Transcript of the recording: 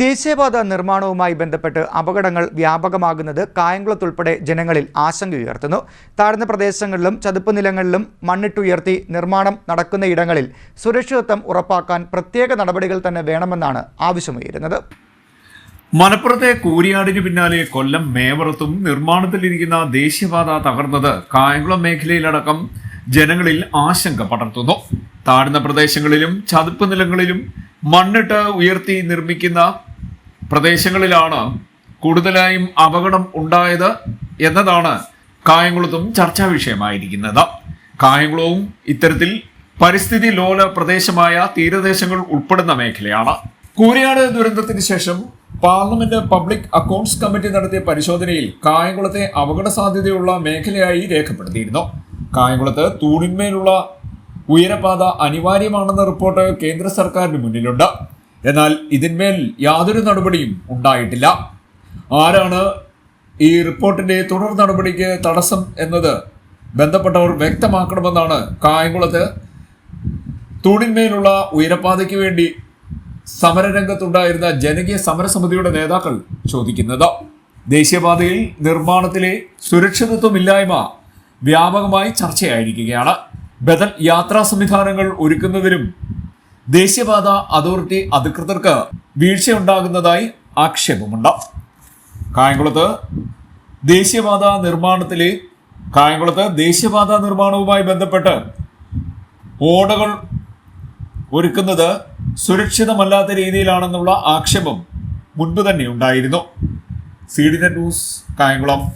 ദേശീയപാത നിർമ്മാണവുമായി ബന്ധപ്പെട്ട് അപകടങ്ങൾ വ്യാപകമാകുന്നത് കായംകുളത്തുൾപ്പെടെ ജനങ്ങളിൽ ആശങ്കയുയർത്തുന്നു താഴ്ന്ന പ്രദേശങ്ങളിലും ചതുപ്പ് നിലങ്ങളിലും മണ്ണിട്ടുയർത്തി നിർമ്മാണം നടക്കുന്ന ഇടങ്ങളിൽ സുരക്ഷിതത്വം ഉറപ്പാക്കാൻ പ്രത്യേക നടപടികൾ തന്നെ വേണമെന്നാണ് ആവശ്യമുയരുന്നത്. മലപ്പുറത്തെ കൂരിയാടിന് പിന്നാലെ കൊല്ലം മേവറത്തും നിർമ്മാണത്തിലിരിക്കുന്ന ദേശീയപാത തകർന്നത് കായംകുളം മേഖലയിലടക്കം ജനങ്ങളിൽ ആശങ്ക പടർത്തുന്നു. താഴ്ന്ന പ്രദേശങ്ങളിലും ചതുപ്പ് നിലങ്ങളിലും മണ്ണിട്ട് ഉയർത്തി നിർമ്മിക്കുന്ന പ്രദേശങ്ങളിലാണ് കൂടുതലായും അപകടം ഉണ്ടായത് എന്നതാണ് കായംകുളത്തും ചർച്ചാ വിഷയമായിരിക്കുന്നത്. കായംകുളവും ഇത്തരത്തിൽ പരിസ്ഥിതി ലോല പ്രദേശമായ തീരദേശങ്ങൾ ഉൾപ്പെടുന്ന മേഖലയാണ്. കൂരിയാട് ദുരന്തത്തിന് ശേഷം പാർലമെന്റ് പബ്ലിക് അക്കൗണ്ട്സ് കമ്മിറ്റി നടത്തിയ പരിശോധനയിൽ കായംകുളത്തെ അപകട സാധ്യതയുള്ള മേഖലയായി രേഖപ്പെടുത്തിയിരുന്നു. കായംകുളത്ത് തൂണിന്മേലുള്ള ഉയരപാത അനിവാര്യമാണെന്ന റിപ്പോർട്ട് കേന്ദ്ര സർക്കാരിന് മുന്നിലുണ്ട്. എന്നാൽ ഇതിന്മേൽ യാതൊരു നടപടിയും ഉണ്ടായിട്ടില്ല. ആരാണ് ഈ റിപ്പോർട്ടിന്റെ തുടർ നടപടിക്ക് തടസ്സം എന്നത് ബന്ധപ്പെട്ടവർ വ്യക്തമാക്കണമെന്നാണ് കായംകുളത്ത് തൂണിന്മേലുള്ള ഉയരപാതയ്ക്ക് വേണ്ടി സമരരംഗത്തുണ്ടായിരുന്ന ജനകീയ സമരസമിതിയുടെ നേതാക്കൾ ചോദിക്കുന്നത്. ദേശീയപാതയിൽ നിർമ്മാണത്തിലെ സുരക്ഷിതത്വമില്ലായ്മ വ്യാപകമായി ചർച്ചയായിരിക്കുകയാണ്. ബദൽ യാത്രാ സംവിധാനങ്ങൾ ഒരുക്കുന്നതിനും ദേശീയപാത അതോറിറ്റി അധികൃതർക്ക് വീഴ്ചയുണ്ടാകുന്നതായി ആക്ഷേപമുണ്ട്. കായംകുളത്ത് ദേശീയപാത നിർമ്മാണത്തിലെ കായംകുളത്ത് ദേശീയപാത നിർമ്മാണവുമായി ബന്ധപ്പെട്ട് ഓടകൾ ഒരുക്കുന്നത് സുരക്ഷിതമല്ലാത്ത രീതിയിലാണെന്നുള്ള ആക്ഷേപം മുൻപ് തന്നെ ഉണ്ടായിരുന്നു. C D news Kayamkulam.